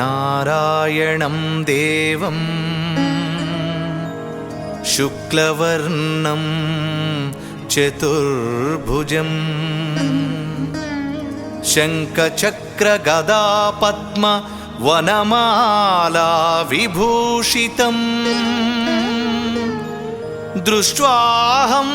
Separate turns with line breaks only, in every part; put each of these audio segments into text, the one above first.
నారాయణం దేవం శుక్లవర్ణం చతుర్భుజం శంఖచక్రగదా పద్మ వనమాలా విభూషితం. దృష్ట్వాహం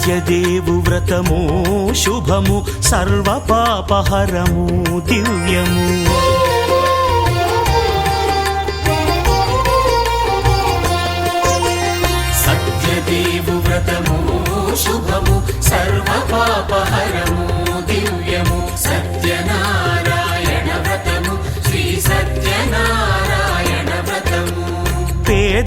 దేవదేవేశం
సత్యదేవు వ్రతము శుభము సర్వపాపహరము దివ్యము.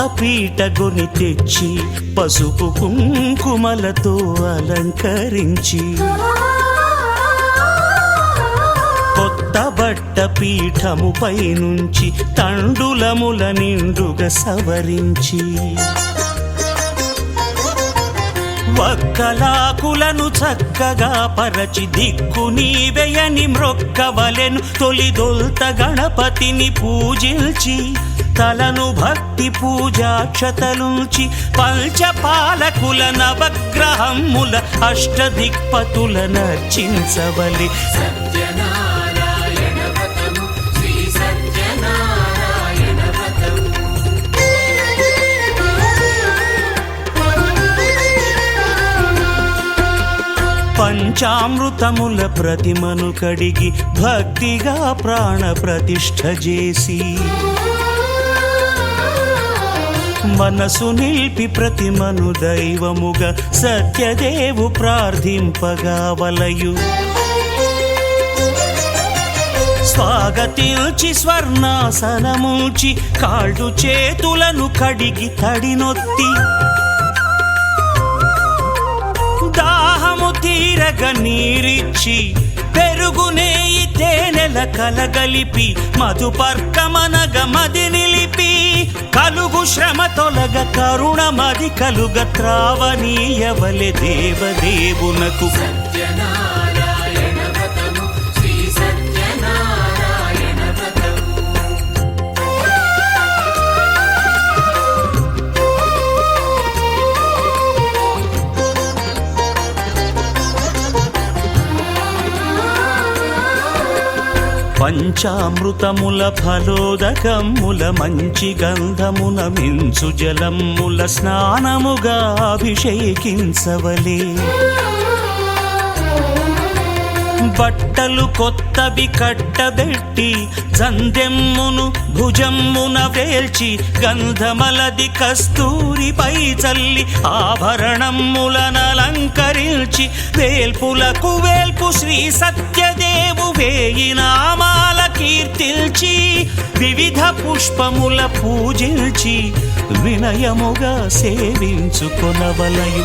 కొత్త పీటగుని తెచ్చి పసుపు కుంకుమలతో అలంకరించి. కొత్త బట్ట పీఠముపై నుంచి తండులముల నిండుగా సవరించి. వక్కలాకులను చక్కగా పరచి దిక్కు నీవేయని మ్రొక్కవలెను తొలిదొల్త గణపతిని పూజించి తలను భక్తి పూజాక్షతలుంచి పంచపాలకుల నవగ్రహముల అష్టదిక్పతుల నర్చించవలి.
సత్యనారాయణ
పంచామృతముల ప్రతిమను కడిగి భక్తిగా ప్రాణ ప్రతిష్ఠ చేసి మనసు నిలిపి ప్రతిమను దైవముగా సత్యదేవు ప్రార్థింపగా వలయు. స్వాగతించి స్వర్ణాసనముచి కాళ్ళు చేతులను కడిగి తడినొత్తి తీరగ నీరిచ్చి పెరుగు తేనెల కలగలిపి మధుపర్కమనగ మది నిలిపి కలుగు శ్రమ తొలగ కరుణమది కలుగ త్రావనీయవలె దేవదేవునకు.
సత్యనా
పంచామృతముల ఫలోదకముల మంచి గంధమున మించు జలముల స్నానముగా అభిషేకించవలే. బట్టలు కొత్తవి కట్టబెట్టి జందెమ్మును భుజమ్మున వేల్చి గంధమలది కస్తూరిపై చల్లి ఆభరణములనలంకరించి వేల్పులకు వేల్పు శ్రీ సత్యదేవు వేయి నామాల కీర్తిల్చి వివిధ పుష్పముల పూజించి వినయముగా సేవించుకొనవలయు.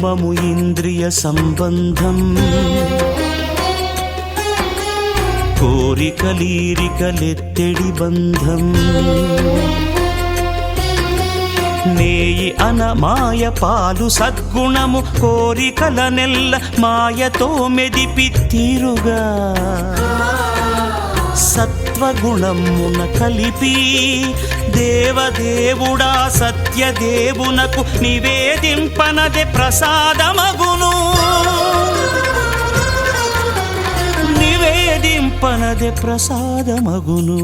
గోధూమము ఇంద్రియ సంబంధం. కోరికలీరికలెత్తెడి బంధం. నేయి అన మాయ పాలు సద్గుణము కోరికల నెల్ల మాయతో మెదిపి తీరుగా సత్వగుణమున కలిపి దేవదేవుడా సత్ సత్యదేవునకు నివేదింపనదే ప్రసాదమగును. నివేదింపనదే ప్రసాదమగును.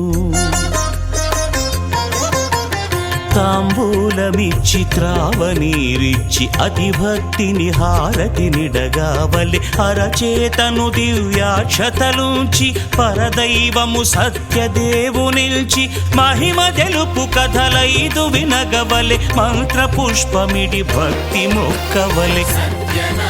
తాంబూలమిచ్చి త్రావనీరిచ్చి అతిభక్తిని హారతి నిడగావలి అరచేతను దివ్యాక్షతలుంచి పరదైవము సత్యదేవు నిల్చి మహిమ తెలుపు కథలైదు వినగవలె మంత్ర పుష్పమిడి భక్తి మొక్కవలె.
సత్యనా